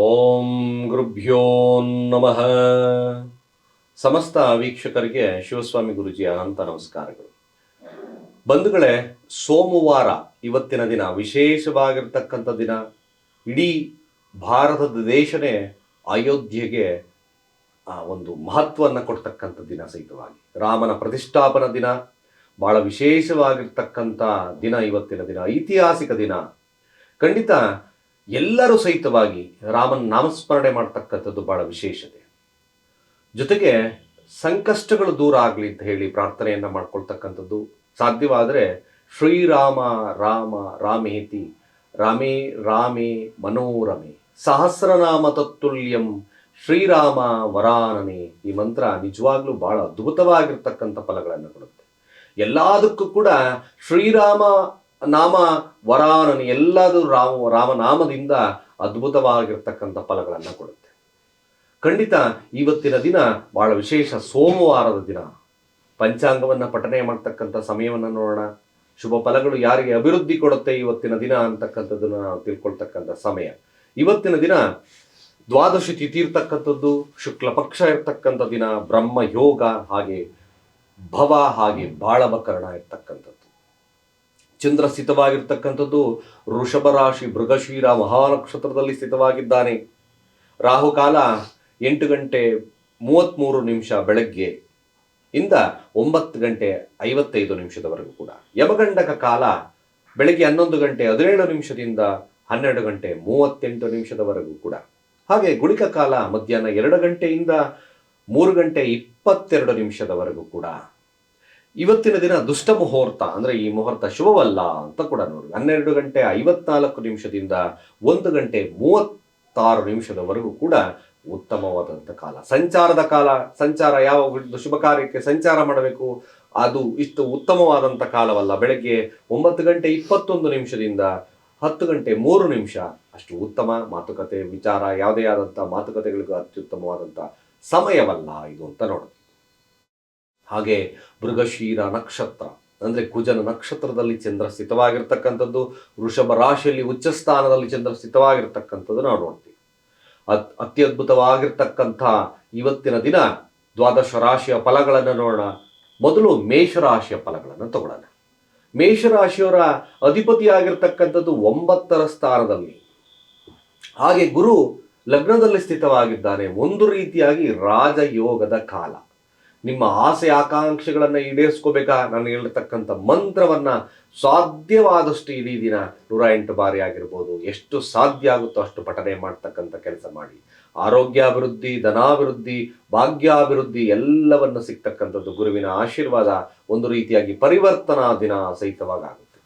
ಓಂ ಗುರುಭ್ಯೋ ನಮಃ. ಸಮಸ್ತ ವೀಕ್ಷಕರಿಗೆ ಶಿವಸ್ವಾಮಿ ಗುರುಜಿಯ ಅನಂತ ನಮಸ್ಕಾರಗಳು. ಬಂಧುಗಳೇ, ಸೋಮವಾರ ಇವತ್ತಿನ ದಿನ ವಿಶೇಷವಾಗಿರ್ತಕ್ಕಂಥ ದಿನ. ಇಡೀ ಭಾರತದ ದೇಶನೇ ಅಯೋಧ್ಯೆಗೆ, ಆ, ಒಂದು ಮಹತ್ವವನ್ನು ಕೊಡ್ತಕ್ಕಂಥ ದಿನ ಸಹಿತವಾಗಿ. ರಾಮನ ಪ್ರತಿಷ್ಠಾಪನ ದಿನ, ಬಹಳ ವಿಶೇಷವಾಗಿರ್ತಕ್ಕಂಥ ದಿನ ಇವತ್ತಿನ ದಿನ. ಐತಿಹಾಸಿಕ ದಿನ. ಖಂಡಿತ ಎಲ್ಲರೂ ಸಹಿತವಾಗಿ ರಾಮನ ನಾಮಸ್ಮರಣೆ ಮಾಡ್ತಕ್ಕಂಥದ್ದು ಬಹಳ ವಿಶೇಷತೆ. ಜೊತೆಗೆ ಸಂಕಷ್ಟಗಳು ದೂರ ಆಗಲಿ ಅಂತ ಹೇಳಿ ಪ್ರಾರ್ಥನೆಯನ್ನು ಮಾಡ್ಕೊಳ್ತಕ್ಕಂಥದ್ದು ಸಾಧ್ಯವಾದರೆ ಶ್ರೀರಾಮ, ರಾಮ, ರಾಮೇತಿ, ರಾಮೇ ರಾಮೇ, ಮನೋರಮೆ, ಸಹಸ್ರನಾಮ ತತ್ತುಲ್ಯಂ, ಶ್ರೀರಾಮ, ವರಾನನೆ ಈ ಮಂತ್ರ ನಿಜವಾಗ್ಲೂ ಬಹಳ ಅದ್ಭುತವಾಗಿರ್ತಕ್ಕಂಥ ಫಲಗಳನ್ನು ಕೊಡುತ್ತೆ. ಎಲ್ಲದಕ್ಕೂ ಕೂಡ ಶ್ರೀರಾಮ ನಾಮ, ವರಾನನೆ ಎಲ್ಲದೂ ರಾಮ, ರಾಮನಾಮದಿಂದ ಅದ್ಭುತವಾಗಿರ್ತಕ್ಕಂಥ ಫಲಗಳನ್ನು ಕೊಡುತ್ತೆ. ಖಂಡಿತ ಇವತ್ತಿನ ದಿನ ಬಹಳ ವಿಶೇಷ ಸೋಮವಾರದ ದಿನ. ಪಂಚಾಂಗವನ್ನು ಪಠನೆ ಮಾಡ್ತಕ್ಕಂಥ ಸಮಯವನ್ನು ನೋಡೋಣ. ಶುಭ ಫಲಗಳು ಯಾರಿಗೆ ಅಭಿವೃದ್ಧಿ ಕೊಡುತ್ತೆ ಇವತ್ತಿನ ದಿನ ಅಂತಕ್ಕಂಥದ್ದನ್ನು ನಾವು ತಿಳ್ಕೊಳ್ತಕ್ಕಂಥ ಸಮಯ. ಇವತ್ತಿನ ದಿನ ದ್ವಾದಶಿ ತಿಥಿ ಇರ್ತಕ್ಕಂಥದ್ದು, ಶುಕ್ಲ ಪಕ್ಷ ಇರ್ತಕ್ಕಂಥ ದಿನ, ಬ್ರಹ್ಮ ಯೋಗ, ಹಾಗೆ ಭವ, ಹಾಗೆ ಬಾಳಬಕರಣ ಇರ್ತಕ್ಕಂಥದ್ದು. ಚಂದ್ರ ಸ್ಥಿತವಾಗಿರ್ತಕ್ಕಂಥದ್ದು ರಾಶಿ ಮೃಗಶೀರ ಮಹಾನಕ್ಷತ್ರದಲ್ಲಿ ಸ್ಥಿತವಾಗಿದ್ದಾನೆ. ರಾಹುಕಾಲ ಎಂಟು ಗಂಟೆ ಮೂವತ್ತ್ಮೂರು ನಿಮಿಷ ಬೆಳಗ್ಗೆ ಇಂದ ಒಂಬತ್ತು ಗಂಟೆ ಐವತ್ತೈದು ನಿಮಿಷದವರೆಗೂ ಕೂಡ. ಯಮಗಂಡಕ ಕಾಲ ಬೆಳಗ್ಗೆ ಹನ್ನೊಂದು ಗಂಟೆ ಹದಿನೇಳು ನಿಮಿಷದಿಂದ ಹನ್ನೆರಡು ಗಂಟೆ ಮೂವತ್ತೆಂಟು ನಿಮಿಷದವರೆಗೂ ಕೂಡ. ಹಾಗೆ ಗುಳಿಕ ಕಾಲ ಮಧ್ಯಾಹ್ನ ಎರಡು ಗಂಟೆಯಿಂದ ಮೂರು ಗಂಟೆ ಇಪ್ಪತ್ತೆರಡು ನಿಮಿಷದವರೆಗೂ ಕೂಡ. ಇವತ್ತಿನ ದಿನ ದುಷ್ಟ ಮುಹೂರ್ತ ಅಂದ್ರೆ ಈ ಮುಹೂರ್ತ ಶುಭವಲ್ಲ ಅಂತ ಕೂಡ ನೋಡಿ. ಹನ್ನೆರಡು ಗಂಟೆ ಐವತ್ನಾಲ್ಕು ನಿಮಿಷದಿಂದ ಒಂದು ಗಂಟೆ ಮೂವತ್ತಾರು ನಿಮಿಷದವರೆಗೂ ಕೂಡ ಉತ್ತಮವಾದಂಥ ಕಾಲ. ಸಂಚಾರದ ಕಾಲ, ಸಂಚಾರ ಯಾವ ಶುಭ ಕಾರ್ಯಕ್ಕೆ ಸಂಚಾರ ಮಾಡಬೇಕು? ಅದು ಇಷ್ಟು ಉತ್ತಮವಾದಂಥ ಕಾಲವಲ್ಲ. ಬೆಳಗ್ಗೆ ಒಂಬತ್ತು ಗಂಟೆ ಇಪ್ಪತ್ತೊಂದು ನಿಮಿಷದಿಂದ ಹತ್ತು ಗಂಟೆ ಮೂರು ನಿಮಿಷ ಅಷ್ಟು ಉತ್ತಮ ಮಾತುಕತೆ, ವಿಚಾರ, ಯಾವುದೇ ಆದಂಥ ಮಾತುಕತೆಗಳಿಗೂ ಅತ್ಯುತ್ತಮವಾದಂಥ ಸಮಯವಲ್ಲ ಇದು ಅಂತ ನೋಡೋದು. ಹಾಗೆ ಮೃಗಶೀರ ನಕ್ಷತ್ರ, ಅಂದರೆ ಕುಜನ ನಕ್ಷತ್ರದಲ್ಲಿ ಚಂದ್ರ ಸ್ಥಿತವಾಗಿರ್ತಕ್ಕಂಥದ್ದು, ವೃಷಭ ರಾಶಿಯಲ್ಲಿ ಉಚ್ಚ ಸ್ಥಾನದಲ್ಲಿ ಚಂದ್ರ ಸ್ಥಿತವಾಗಿರ್ತಕ್ಕಂಥದ್ದು ನಾವು ನೋಡ್ತೀವಿ. ಅತ್, ಅತ್ಯದ್ಭುತವಾಗಿರ್ತಕ್ಕಂಥ ಇವತ್ತಿನ ದಿನ ದ್ವಾದಶ ರಾಶಿಯ ಫಲಗಳನ್ನು ನೋಡೋಣ. ಮೊದಲು ಮೇಷರಾಶಿಯ ಫಲಗಳನ್ನು ತಗೊಳ್ಳೋಣ. ಮೇಷರಾಶಿಯವರ ಅಧಿಪತಿಯಾಗಿರ್ತಕ್ಕಂಥದ್ದು ಒಂಬತ್ತರ ಸ್ಥಾನದಲ್ಲಿ. ಹಾಗೆ ಗುರು ಲಗ್ನದಲ್ಲಿ ಸ್ಥಿತವಾಗಿದ್ದಾನೆ ಒಂದು ರೀತಿಯಾಗಿ ರಾಜಯೋಗದ ಕಾಲ. ನಿಮ್ಮ ಆಸೆ ಆಕಾಂಕ್ಷೆಗಳನ್ನು ಈಡೇರಿಸ್ಕೋಬೇಕಾ? ನಾನು ಹೇಳಿರ್ತಕ್ಕಂಥ ಮಂತ್ರವನ್ನ ಸಾಧ್ಯವಾದಷ್ಟು ಇಡೀ ದಿನ ನೂರ ಎಂಟು ಬಾರಿ ಆಗಿರ್ಬೋದು. ಎಷ್ಟು ಸಾಧ್ಯ ಆಗುತ್ತೋ ಅಷ್ಟು ಪಠನೆ ಮಾಡ್ತಕ್ಕಂಥ ಕೆಲಸ ಮಾಡಿ. ಆರೋಗ್ಯಾಭಿವೃದ್ಧಿ, ಧನಾಭಿವೃದ್ಧಿ, ಭಾಗ್ಯಾಭಿವೃದ್ಧಿ ಎಲ್ಲವನ್ನು ಸಿಗ್ತಕ್ಕಂಥದ್ದು ಗುರುವಿನ ಆಶೀರ್ವಾದ ಒಂದು ರೀತಿಯಾಗಿ ಪರಿವರ್ತನಾ ದಿನ ಸಹಿತವಾಗುತ್ತೆ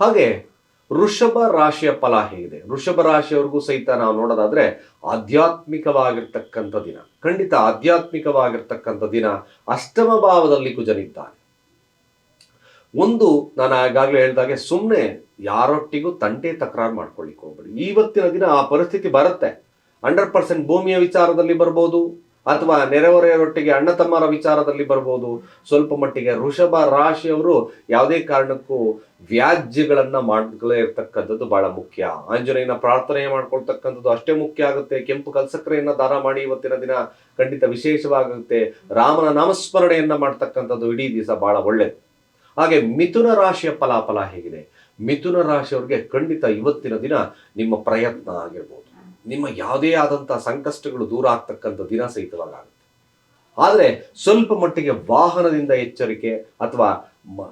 ಹಾಗೆ ವೃಷಭ ರಾಶಿಯ ಫಲ ಹೇಗಿದೆ? ವೃಷಭ ರಾಶಿಯವರೆಗೂ ಸಹಿತ ನಾವು ನೋಡೋದಾದ್ರೆ ಆಧ್ಯಾತ್ಮಿಕವಾಗಿರ್ತಕ್ಕಂಥ ದಿನ. ಖಂಡಿತ ಆಧ್ಯಾತ್ಮಿಕವಾಗಿರ್ತಕ್ಕಂಥ ದಿನ ಅಷ್ಟಮ ಭಾವದಲ್ಲಿ ಕುಜನಿದ್ದಾನೆ ಒಂದು ನಾನು ಆಗಾಗಲೇ ಹೇಳಿದಾಗೆ ಸುಮ್ಮನೆ ಯಾರೊಟ್ಟಿಗೂ ತಂಟೆ ತಕರಾರು ಮಾಡ್ಕೊಳ್ಳಿಕ್ಕೆ ಹೋಗ್ಬೇಡಿ. ಇವತ್ತಿನ ದಿನ ಆ ಪರಿಸ್ಥಿತಿ ಬರುತ್ತೆ. ಹಂಡ್ರೆಡ್ ಪರ್ಸೆಂಟ್ ಭೂಮಿಯ ವಿಚಾರದಲ್ಲಿ ಬರ್ಬೋದು. ಅಥವಾ ನೆರೆಹೊರೆಯವರೊಟ್ಟಿಗೆ ಅಣ್ಣ ತಮ್ಮರ ವಿಚಾರದಲ್ಲಿ ಬರ್ಬೋದು. ಸ್ವಲ್ಪ ಮಟ್ಟಿಗೆ ಋಷಭ ರಾಶಿಯವರು ಯಾವುದೇ ಕಾರಣಕ್ಕೂ ವ್ಯಾಜ್ಯಗಳನ್ನ ಮಾಡಲೇ ಇರ್ತಕ್ಕಂಥದ್ದು ಬಹಳ ಮುಖ್ಯ. ಆಂಜನೇಯನ ಪ್ರಾರ್ಥನೆ ಮಾಡ್ಕೊಳ್ತಕ್ಕಂಥದ್ದು ಅಷ್ಟೇ ಮುಖ್ಯ ಆಗುತ್ತೆ. ಕೆಂಪು ಕಲ್ಸಕ್ರೆಯನ್ನ ದಾನ ಮಾಡಿ ಇವತ್ತಿನ ದಿನ ಖಂಡಿತ ವಿಶೇಷವಾಗುತ್ತೆ. ರಾಮನ ನಾಮಸ್ಮರಣೆಯನ್ನ ಮಾಡ್ತಕ್ಕಂಥದ್ದು ಇಡೀ ದಿವಸ ಬಹಳ ಒಳ್ಳೇದು. ಹಾಗೆ ಮಿಥುನ ರಾಶಿಯ ಫಲಾಫಲ ಹೇಗಿದೆ? ಮಿಥುನ ರಾಶಿಯವರಿಗೆ ಖಂಡಿತ ಇವತ್ತಿನ ದಿನ ನಿಮ್ಮ ಪ್ರಯತ್ನ ಆಗಿರ್ಬೋದು. ನಿಮ್ಮ ಯಾವುದೇ ಆದಂಥ ಸಂಕಷ್ಟಗಳು ದೂರ ಆಗ್ತಕ್ಕಂಥ ದಿನ ಸಹಿತವಾಗುತ್ತೆ ಆದರೆ ಸ್ವಲ್ಪ ಮಟ್ಟಿಗೆ ವಾಹನದಿಂದ ಎಚ್ಚರಿಕೆ ಅಥವಾ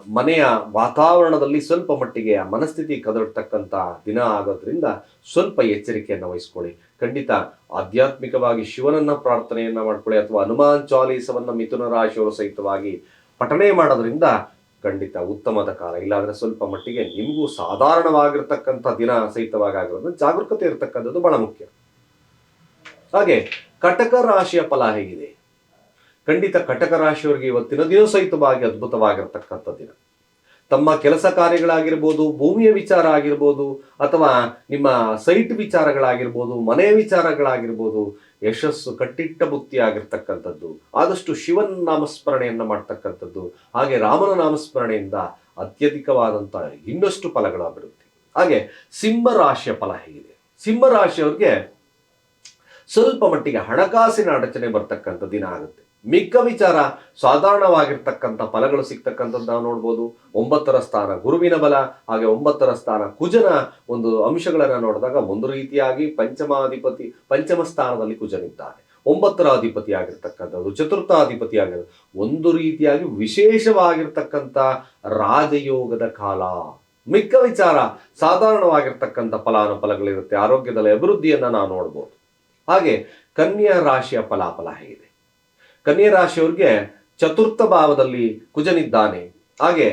ಮನೆಯ ವಾತಾವರಣದಲ್ಲಿ ಸ್ವಲ್ಪ ಮಟ್ಟಿಗೆ ಆ ಮನಸ್ಥಿತಿ ಕದಡ್ತಕ್ಕಂಥ ದಿನ ಆಗೋದ್ರಿಂದ ಸ್ವಲ್ಪ ಎಚ್ಚರಿಕೆಯನ್ನು ವಹಿಸ್ಕೊಳ್ಳಿ. ಖಂಡಿತ ಆಧ್ಯಾತ್ಮಿಕವಾಗಿ ಶಿವನನ್ನ ಪ್ರಾರ್ಥನೆಯನ್ನ ಮಾಡ್ಕೊಳ್ಳಿ ಅಥವಾ ಹನುಮಾನ್ ಚಾಲೀಸವನ್ನ ಮಿಥುನ ರಾಶಿಯವರು ಸಹಿತವಾಗಿ ಪಠನೆ ಮಾಡೋದ್ರಿಂದ ಖಂಡಿತ ಉತ್ತಮದ ಕಾಲ. ಇಲ್ಲಾಂದ್ರೆ ಸ್ವಲ್ಪ ಮಟ್ಟಿಗೆ ನಿಮಗೂ ಸಾಧಾರಣವಾಗಿರ್ತಕ್ಕಂಥ ದಿನ ಸಹಿತವಾಗಿರೋದು ಜಾಗರೂಕತೆ ಇರತಕ್ಕಂಥದ್ದು ಬಹಳ ಮುಖ್ಯ. ಹಾಗೆ ಕಟಕ ರಾಶಿಯ ಫಲ ಹೇಗಿದೆ? ಖಂಡಿತ ಕಟಕ ರಾಶಿಯವರಿಗೆ ಇವತ್ತಿನ ದಿನ ಸಹಿತವಾಗಿ ಅದ್ಭುತವಾಗಿರ್ತಕ್ಕಂಥ ದಿನ. ತಮ್ಮ ಕೆಲಸ ಕಾರ್ಯಗಳಾಗಿರ್ಬೋದು, ಭೂಮಿಯ ವಿಚಾರ ಆಗಿರ್ಬೋದು, ಅಥವಾ ನಿಮ್ಮ ಸೈಟ್ ವಿಚಾರಗಳಾಗಿರ್ಬೋದು ಮನೆಯ ವಿಚಾರಗಳಾಗಿರ್ಬೋದು ಯಶಸ್ಸು ಕಟ್ಟಿಟ್ಟ ಬುತ್ತಿ ಆಗಿರ್ತಕ್ಕಂಥದ್ದು ಆದಷ್ಟು ಶಿವನ ನಾಮಸ್ಮರಣೆಯನ್ನು ಮಾಡ್ತಕ್ಕಂಥದ್ದು. ಹಾಗೆ ರಾಮನ ನಾಮಸ್ಮರಣೆಯಿಂದ ಅತ್ಯಧಿಕವಾದಂಥ ಇನ್ನಷ್ಟು ಫಲಗಳ ಅಭಿವೃದ್ಧಿ ಹಾಗೆ ಸಿಂಹರಾಶಿಯ ಫಲ ಹೇಗಿದೆ. ಸಿಂಹರಾಶಿಯವ್ರಿಗೆ ಸ್ವಲ್ಪ ಮಟ್ಟಿಗೆ ಹಣಕಾಸಿನ ಅಡಚಣೆ ಬರ್ತಕ್ಕಂಥ ದಿನ ಆಗುತ್ತೆ. ಮಿಕ್ಕ ವಿಚಾರ ಸಾಧಾರಣವಾಗಿರ್ತಕ್ಕಂಥ ಫಲಗಳು ಸಿಗ್ತಕ್ಕಂಥದ್ದು ನಾವು ನೋಡ್ಬೋದು. ಒಂಬತ್ತರ ಸ್ಥಾನ ಗುರುವಿನ ಬಲ, ಹಾಗೆ ಒಂಬತ್ತರ ಸ್ಥಾನ ಕುಜನ ಒಂದು ಅಂಶಗಳನ್ನು ನೋಡಿದಾಗ ಒಂದು ರೀತಿಯಾಗಿ ಪಂಚಮಾಧಿಪತಿ, ಪಂಚಮ ಸ್ಥಾನದಲ್ಲಿ ಕುಜನಿದ್ದಾನೆ ಒಂಬತ್ತರ ಅಧಿಪತಿ ಆಗಿರ್ತಕ್ಕಂಥದ್ದು ಚತುರ್ಥ ಅಧಿಪತಿ ಆಗಿರೋದು ಒಂದು ರೀತಿಯಾಗಿ ವಿಶೇಷವಾಗಿರ್ತಕ್ಕಂಥ ರಾಜಯೋಗದ ಕಾಲ. ಮಿಕ್ಕ ವಿಚಾರ ಸಾಧಾರಣವಾಗಿರ್ತಕ್ಕಂಥ ಫಲಾನುಫಲಗಳಿರುತ್ತೆ. ಆರೋಗ್ಯದಲ್ಲಿ ಅಭಿವೃದ್ಧಿಯನ್ನು ನಾವು ನೋಡ್ಬೋದು. ಹಾಗೆ ಕನ್ಯಾ ರಾಶಿಯ ಫಲಾಫಲ ಹೇಗಿದೆ? ಕನ್ಯಾ ರಾಶಿಯವ್ರಿಗೆ ಚತುರ್ಥ ಭಾವದಲ್ಲಿ ಕುಜನಿದ್ದಾನೆ. ಹಾಗೆ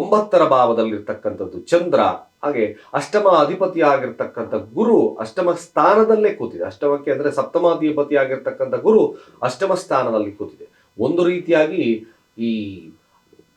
ಒಂಬತ್ತರ ಭಾವದಲ್ಲಿರ್ತಕ್ಕಂಥದ್ದು ಚಂದ್ರ, ಹಾಗೆ ಅಷ್ಟಮ ಅಧಿಪತಿ ಆಗಿರ್ತಕ್ಕಂಥ ಗುರು ಅಷ್ಟಮ ಸ್ಥಾನದಲ್ಲೇ ಕೂತಿದೆ. ಅಷ್ಟಮಕ್ಕೆ ಅಂದರೆ ಸಪ್ತಮಾಧಿಪತಿ ಆಗಿರ್ತಕ್ಕಂಥ ಗುರು ಅಷ್ಟಮ ಸ್ಥಾನದಲ್ಲಿ ಕೂತಿದೆ. ಒಂದು ರೀತಿಯಾಗಿ ಈ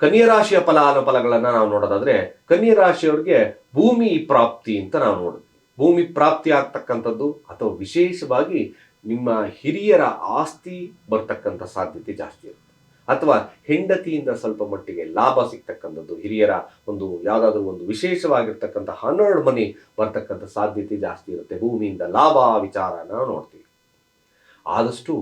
ಕನ್ಯಾ ರಾಶಿಯ ಫಲಾನುಫಲಗಳನ್ನ ನಾವು ನೋಡೋದಾದ್ರೆ ಕನ್ಯಾ ರಾಶಿಯವ್ರಿಗೆ ಭೂಮಿ ಪ್ರಾಪ್ತಿ ಅಂತ ನಾವು ನೋಡಿದ್ವಿ. ಭೂಮಿ ಪ್ರಾಪ್ತಿ ಆಗ್ತಕ್ಕಂಥದ್ದು ಅಥವಾ ವಿಶೇಷವಾಗಿ ನಿಮ್ಮ ಹಿರಿಯರ ಆಸ್ತಿ ಬರ್ತಕ್ಕಂಥ ಸಾಧ್ಯತೆ ಜಾಸ್ತಿ ಇರುತ್ತೆ. ಅಥವಾ ಹೆಂಡತಿಯಿಂದ ಸ್ವಲ್ಪ ಮಟ್ಟಿಗೆ ಲಾಭ ಸಿಗ್ತಕ್ಕಂಥದ್ದು, ಹಿರಿಯರ ಒಂದು ಯಾವುದಾದ್ರೂ ಒಂದು ವಿಶೇಷವಾಗಿರ್ತಕ್ಕಂಥ ಹನ್ನೆರಡು ಮನಿ ಬರ್ತಕ್ಕಂಥ ಸಾಧ್ಯತೆ ಜಾಸ್ತಿ ಇರುತ್ತೆ. ಭೂಮಿಯಿಂದ ಲಾಭ ವಿಚಾರನ ನೋಡ್ತೀವಿ. ಆದಷ್ಟು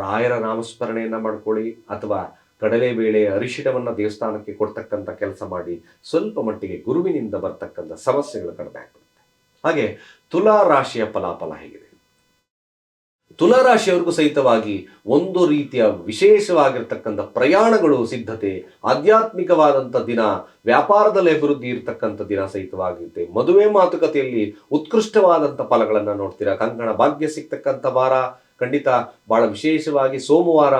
ರಾಯರ ನಾಮಸ್ಮರಣೆಯನ್ನು ಮಾಡ್ಕೊಳ್ಳಿ, ಅಥವಾ ಕಡಲೆಬೇಳೆ ಅರಿಶಿಣವನ್ನು ದೇವಸ್ಥಾನಕ್ಕೆ ಕೊಡ್ತಕ್ಕಂಥ ಕೆಲಸ ಮಾಡಿ, ಸ್ವಲ್ಪ ಮಟ್ಟಿಗೆ ಗುರುವಿನಿಂದ ಬರ್ತಕ್ಕಂಥ ಸಮಸ್ಯೆಗಳು ಕಡಿಮೆ ಆಗ್ಬಿಡುತ್ತೆ. ಹಾಗೆ ತುಲಾ ರಾಶಿಯ ಫಲಾಫಲ ಹೇಗಿದೆ? ತುಲಾ ರಾಶಿಯವರಿಗೂ ಸಹಿತವಾಗಿ ಒಂದು ರೀತಿಯ ವಿಶೇಷವಾಗಿರ್ತಕ್ಕಂಥ ಪ್ರಯಾಣಗಳು ಸಿದ್ಧತೆ, ಆಧ್ಯಾತ್ಮಿಕವಾದಂಥ ದಿನ, ವ್ಯಾಪಾರದಲ್ಲಿ ಅಭಿವೃದ್ಧಿ ಇರತಕ್ಕಂಥ ದಿನ ಸಹಿತವಾಗಿರುತ್ತೆ. ಮದುವೆ ಮಾತುಕತೆಯಲ್ಲಿ ಉತ್ಕೃಷ್ಟವಾದಂಥ ಫಲಗಳನ್ನು ನೋಡ್ತೀರಾ? ಕಂಕಣ ಭಾಗ್ಯ ಸಿಗ್ತಕ್ಕಂಥ ವಾರ, ಖಂಡಿತ ಬಹಳ ವಿಶೇಷವಾಗಿ ಸೋಮವಾರ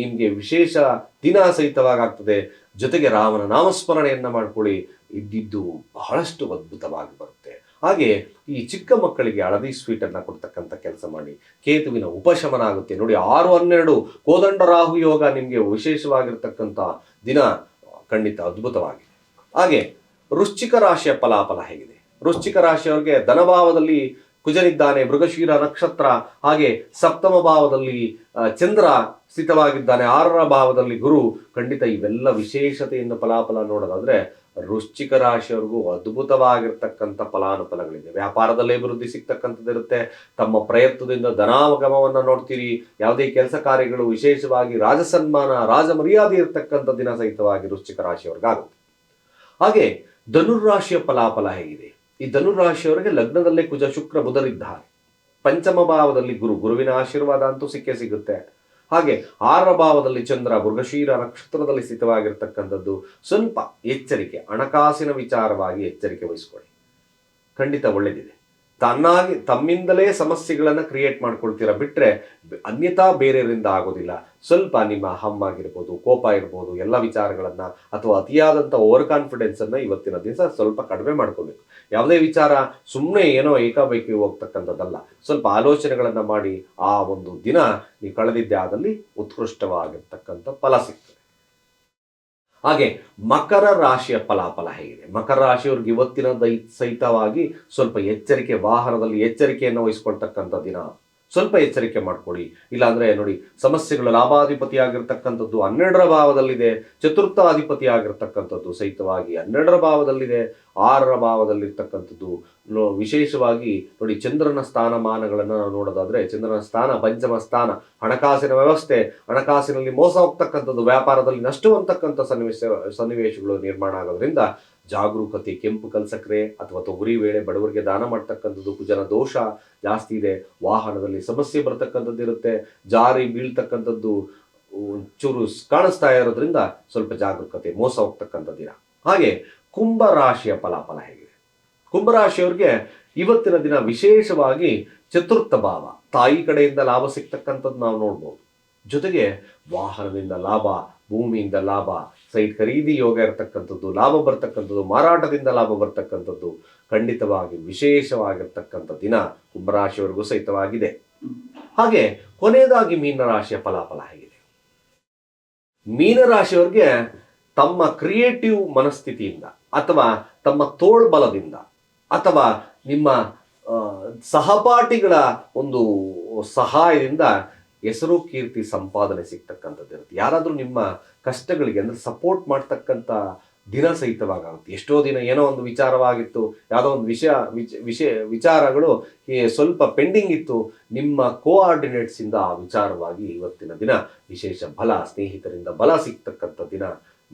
ನಿಮಗೆ ವಿಶೇಷ ದಿನ ಸಹಿತವಾಗಿ ಆಗ್ತದೆ ಜೊತೆಗೆ ರಾಮನ ನಾಮಸ್ಮರಣೆಯನ್ನು ಮಾಡ್ಕೊಳ್ಳಿ. ಇದ್ದಿದ್ದು ಬಹಳಷ್ಟು ಅದ್ಭುತವಾಗಿ ಬರುತ್ತೆ. ಹಾಗೆ ಈ ಚಿಕ್ಕ ಮಕ್ಕಳಿಗೆ ಹಳದಿ ಸ್ವೀಟನ್ನು ಕೊಡ್ತಕ್ಕಂಥ ಕೆಲಸ ಮಾಡಿ. ಕೇತುವಿನ ಉಪಶಮನ ಆಗುತ್ತೆ. ನೋಡಿ, ಆರು ಹನ್ನೆರಡು ಕೋದಂಡ ರಾಹು ಯೋಗ ನಿಮಗೆ ವಿಶೇಷವಾಗಿರ್ತಕ್ಕಂಥ ದಿನ ಖಂಡಿತ ಅದ್ಭುತವಾಗಿದೆ. ಹಾಗೆ ವೃಶ್ಚಿಕ ರಾಶಿಯ ಫಲಾಫಲ ಹೇಗಿದೆ. ವೃಶ್ಚಿಕ ರಾಶಿಯವರಿಗೆ ಧನಭಾವದಲ್ಲಿ ಕುಜನಿದ್ದಾನೆ ಮೃಗಶೀರ ನಕ್ಷತ್ರ. ಹಾಗೆ ಸಪ್ತಮ ಭಾವದಲ್ಲಿ ಚಂದ್ರ ಸ್ಥಿತವಾಗಿದ್ದಾನೆ. ಆರರ ಭಾವದಲ್ಲಿ ಗುರು. ಖಂಡಿತ ಇವೆಲ್ಲ ವಿಶೇಷತೆಯಿಂದ ಫಲಾಫಲ ನೋಡೋದಾದ್ರೆ ವೃಶ್ಚಿಕ ರಾಶಿಯವರಿಗೂ ಅದ್ಭುತವಾಗಿರ್ತಕ್ಕಂಥ ಫಲಾನುಫಲಗಳಿದೆ. ವ್ಯಾಪಾರದಲ್ಲಿ ಅಭಿವೃದ್ಧಿ ಸಿಗ್ತಕ್ಕಂಥದ್ದಿರುತ್ತೆ ತಮ್ಮ ಪ್ರಯತ್ನದಿಂದ ಧನಾವಗಮವನ್ನು ನೋಡ್ತೀರಿ. ಯಾವುದೇ ಕೆಲಸ ಕಾರ್ಯಗಳು ವಿಶೇಷವಾಗಿ ರಾಜಸನ್ಮಾನ ರಾಜ ಮರ್ಯಾದೆ ಇರತಕ್ಕಂಥ ದಿನ ಸಹಿತವಾಗಿ ವೃಶ್ಚಿಕ ರಾಶಿಯವ್ರಿಗಾಗುತ್ತೆ ಹಾಗೆ ಧನುರಾಶಿಯ ಫಲಾಫಲ ಹೇಗಿದೆ. ಈ ಧನುರಾಶಿಯವರಿಗೆ ಲಗ್ನದಲ್ಲೇ ಕುಜ ಶುಕ್ರ ಬುಧರಿದ್ದಾರೆ. ಪಂಚಮ ಭಾವದಲ್ಲಿ ಗುರು, ಗುರುವಿನ ಆಶೀರ್ವಾದ ಅಂತೂ ಸಿಕ್ಕೇ ಸಿಗುತ್ತೆ. ಹಾಗೆ ಆರ ಭಾವದಲ್ಲಿ ಚಂದ್ರ ಮೃಗಶೀರ ನಕ್ಷತ್ರದಲ್ಲಿ ಸ್ಥಿತವಾಗಿರ್ತಕ್ಕಂಥದ್ದು ಸ್ವಲ್ಪ ಎಚ್ಚರಿಕೆ, ಹಣಕಾಸಿನ ವಿಚಾರವಾಗಿ ಎಚ್ಚರಿಕೆ ವಹಿಸ್ಕೊಳ್ಳಿ. ಖಂಡಿತ ಒಳ್ಳೆದಿದೆ. ತನ್ನಾಗಿ ತಮ್ಮಿಂದಲೇ ಸಮಸ್ಯೆಗಳನ್ನು ಕ್ರಿಯೇಟ್ ಮಾಡ್ಕೊಳ್ತೀರಾ ಬಿಟ್ಟರೆ ಅನ್ಯತಾ ಬೇರೆಯವರಿಂದ ಆಗೋದಿಲ್ಲ. ಸ್ವಲ್ಪ ನಿಮ್ಮ ಹಮ್ ಆಗಿರ್ಬೋದು, ಕೋಪ ಇರ್ಬೋದು, ಎಲ್ಲ ವಿಚಾರಗಳನ್ನು ಅಥವಾ ಅತಿಯಾದಂಥ ಓವರ್ ಕಾನ್ಫಿಡೆನ್ಸನ್ನು ಇವತ್ತಿನ ದಿವಸ ಸ್ವಲ್ಪ ಕಡಿಮೆ ಮಾಡ್ಕೋಬೇಕು. ಯಾವುದೇ ವಿಚಾರ ಸುಮ್ಮನೆ ಏನೋ ಏಕಾಬೇಕಿ ಹೋಗ್ತಕ್ಕಂಥದ್ದಲ್ಲ, ಸ್ವಲ್ಪ ಆಲೋಚನೆಗಳನ್ನು ಮಾಡಿ ಆ ಒಂದು ದಿನ ನೀವು ಕಳೆದಿದ್ದೆ ಆದಲ್ಲಿ ಉತ್ಕೃಷ್ಟವಾಗಿರ್ತಕ್ಕಂಥ ಫಲ ಸಿಗ್ತದೆ. ಹಾಗೆ ಮಕರ ರಾಶಿಯ ಫಲಾಫಲ ಹೇಗಿದೆ. ಮಕರ ರಾಶಿಯವ್ರಿಗೆ ಇವತ್ತಿನ ದೈ, ಸಹಿತವಾಗಿ ಸ್ವಲ್ಪ ಎಚ್ಚರಿಕೆ, ವಾಹನದಲ್ಲಿ ಎಚ್ಚರಿಕೆಯನ್ನು ವಹಿಸ್ಕೊಳ್ತಕ್ಕಂಥ ದಿನ. ಸ್ವಲ್ಪ ಎಚ್ಚರಿಕೆ ಮಾಡ್ಕೊಳ್ಳಿ. ಇಲ್ಲಾಂದ್ರೆ ನೋಡಿ, ಸಮಸ್ಯೆಗಳು ಲಾಭಾಧಿಪತಿ ಆಗಿರ್ತಕ್ಕಂಥದ್ದು ಹನ್ನೆರಡರ ಭಾವದಲ್ಲಿದೆ ಚತುರ್ಥ ಅಧಿಪತಿ ಆಗಿರ್ತಕ್ಕಂಥದ್ದು ಸಹಿತವಾಗಿ ಹನ್ನೆರಡರ ಭಾವದಲ್ಲಿದೆ, ಆರರ ಭಾವದಲ್ಲಿರ್ತಕ್ಕಂಥದ್ದು. ವಿಶೇಷವಾಗಿ ನೋಡಿ, ಚಂದ್ರನ ಸ್ಥಾನಮಾನಗಳನ್ನು ನಾವು ನೋಡೋದಾದ್ರೆ, ಚಂದ್ರನ ಸ್ಥಾನ, ಪಂಚಮ ಸ್ಥಾನ, ಹಣಕಾಸಿನ ವ್ಯವಸ್ಥೆ, ಹಣಕಾಸಿನಲ್ಲಿ ಮೋಸ ಹೋಗ್ತಕ್ಕಂಥದ್ದು ವ್ಯಾಪಾರದಲ್ಲಿ ನಷ್ಟ ಅಂತಕ್ಕಂಥ ಸನ್ನಿವೇಶ, ಸನ್ನಿವೇಶಗಳು ನಿರ್ಮಾಣ ಆಗೋದ್ರಿಂದ ಜಾಗರೂಕತೆ, ಕೆಂಪು ಕಲ್ಸಕ್ರೆ ಅಥವಾ ತೊಗರಿ ವೇಳೆ ಬಡವರಿಗೆ ದಾನ ಮಾಡ್ತಕ್ಕಂಥದ್ದು ಕುಜನ ದೋಷ ಜಾಸ್ತಿ ಇದೆ. ವಾಹನದಲ್ಲಿ ಸಮಸ್ಯೆ ಬರ್ತಕ್ಕಂಥದ್ದು ಇರುತ್ತೆ. ಜಾರಿ ಬೀಳ್ತಕ್ಕಂಥದ್ದು ಒಂಚೂರು ಸ್- ಕಾಣಿಸ್ತಾ ಇರೋದ್ರಿಂದ ಸ್ವಲ್ಪ ಜಾಗರೂಕತೆ, ಮೋಸ ಹೋಗ್ತಕ್ಕಂಥ ದಿನ ಹಾಗೆ ಕುಂಭ ರಾಶಿಯ ಫಲಾಫಲ ಹೇಗಿದೆ? ಕುಂಭರಾಶಿಯವ್ರಿಗೆ ಇವತ್ತಿನ ದಿನ ವಿಶೇಷವಾಗಿ ಚತುರ್ಥ ಭಾವ, ತಾಯಿ ಕಡೆಯಿಂದ ಲಾಭ ಸಿಗ್ತಕ್ಕಂಥದ್ದು ನಾವು ನೋಡ್ಬೋದು. ಜೊತೆಗೆ ವಾಹನದಿಂದ ಲಾಭ, ಭೂಮಿಯಿಂದ ಲಾಭ ಸೈಟ್ ಖರೀದಿ ಯೋಗ ಇರತಕ್ಕಂಥದ್ದು, ಲಾಭ ಬರ್ತಕ್ಕಂಥದ್ದು, ಮಾರಾಟದಿಂದ ಲಾಭ ಬರ್ತಕ್ಕಂಥದ್ದು ಖಂಡಿತವಾಗಿ ವಿಶೇಷವಾಗಿರ್ತಕ್ಕಂಥ ದಿನ ಕುಂಭರಾಶಿಯವರೆಗೂ ಸಹಿತವಾಗಿದೆ. ಹಾಗೆ ಕೊನೆಯದಾಗಿ ಮೀನರಾಶಿಯ ಫಲಾಫಲ ಹೇಗಿದೆ. ಮೀನರಾಶಿಯವರಿಗೆ ತಮ್ಮ ಕ್ರಿಯೇಟಿವ್ ಮನಸ್ಥಿತಿಯಿಂದ ಅಥವಾ ತಮ್ಮ ತೋಳ್ಬಲದಿಂದ ಅಥವಾ ನಿಮ್ಮ ಸಹಪಾಠಿಗಳ ಒಂದು ಸಹಾಯದಿಂದ ಹೆಸರು ಕೀರ್ತಿ ಸಂಪಾದನೆ ಸಿಗ್ತಕ್ಕಂಥದ್ದು ಇರುತ್ತೆ. ಯಾರಾದರೂ ನಿಮ್ಮ ಕಷ್ಟಗಳಿಗೆ ಅಂದರೆ ಸಪೋರ್ಟ್ ಮಾಡ್ತಕ್ಕಂಥ ದಿನ ಸಹಿತವಾಗುತ್ತೆ ಎಷ್ಟೋ ದಿನ ಏನೋ ಒಂದು ವಿಚಾರವಾಗಿತ್ತು, ಯಾವುದೋ ಒಂದು ವಿಷಯ ವಿಷಯ, ವಿಚಾರಗಳು ಸ್ವಲ್ಪ ಪೆಂಡಿಂಗ್ ಇತ್ತು, ನಿಮ್ಮ ಕೋಆರ್ಡಿನೇಟ್ಸಿಂದ ಆ ವಿಚಾರವಾಗಿ ಇವತ್ತಿನ ದಿನ ವಿಶೇಷ ಬಲ, ಸ್ನೇಹಿತರಿಂದ ಬಲ ಸಿಗ್ತಕ್ಕಂಥ ದಿನ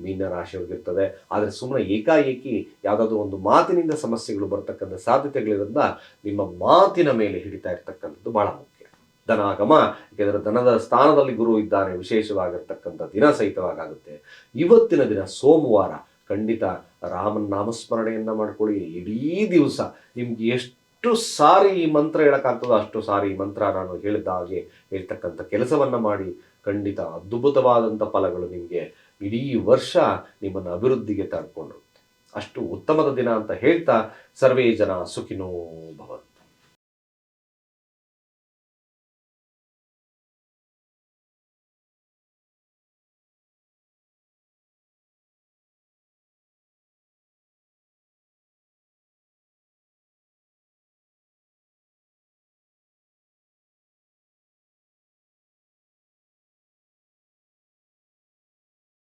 ಮೀನ ರಾಶಿಯವ್ರಿಗಿರ್ತದೆ ಆದರೆ ಸುಮ್ಮನೆ ಏಕಾಏಕಿ ಯಾವುದಾದ್ರೂ ಒಂದು ಮಾತಿನಿಂದ ಸಮಸ್ಯೆಗಳು ಬರ್ತಕ್ಕಂಥ ಸಾಧ್ಯತೆಗಳಿರೋದ್ರಿಂದ ನಿಮ್ಮ ಮಾತಿನ ಮೇಲೆ ಹಿಡಿತಾ ಇರ್ತಕ್ಕಂಥದ್ದು ಬಹಳ ಮುಖ್ಯ. ಧನಾಗಮ ಏಕೆಂದರೆ ಧನದ ಸ್ಥಾನದಲ್ಲಿ ಗುರು ಇದ್ದಾನೆ ವಿಶೇಷವಾಗಿರ್ತಕ್ಕಂಥ ದಿನ ಸಹಿತವಾಗುತ್ತೆ ಇವತ್ತಿನ ದಿನ ಸೋಮವಾರ ಖಂಡಿತ ರಾಮನ ನಾಮಸ್ಮರಣೆಯನ್ನು ಮಾಡ್ಕೊಳ್ಳಿ. ಇಡೀ ದಿವಸ ನಿಮ್ಗೆ ಎಷ್ಟು ಸಾರಿ ಈ ಮಂತ್ರ ಹೇಳಕ್ಕಾಗ್ತದೋ ಅಷ್ಟು ಸಾರಿ ಈ ಮಂತ್ರ ನಾನು ಹೇಳಿದ ಹಾಗೆ ಹೇಳ್ತಕ್ಕಂಥ ಕೆಲಸವನ್ನು ಮಾಡಿ ಖಂಡಿತ ಅದ್ಭುತವಾದಂಥ ಫಲಗಳು ನಿಮಗೆ ಇಡೀ ವರ್ಷ ನಿಮ್ಮನ್ನು ಅಭಿವೃದ್ಧಿಗೆ ತಡ್ಕೊಂಡು ಅಷ್ಟು ಉತ್ತಮದ ದಿನ ಅಂತ ಹೇಳ್ತಾ ಸರ್ವೇ ಜನ ಸುಖಿನೋ ಭವಂತು.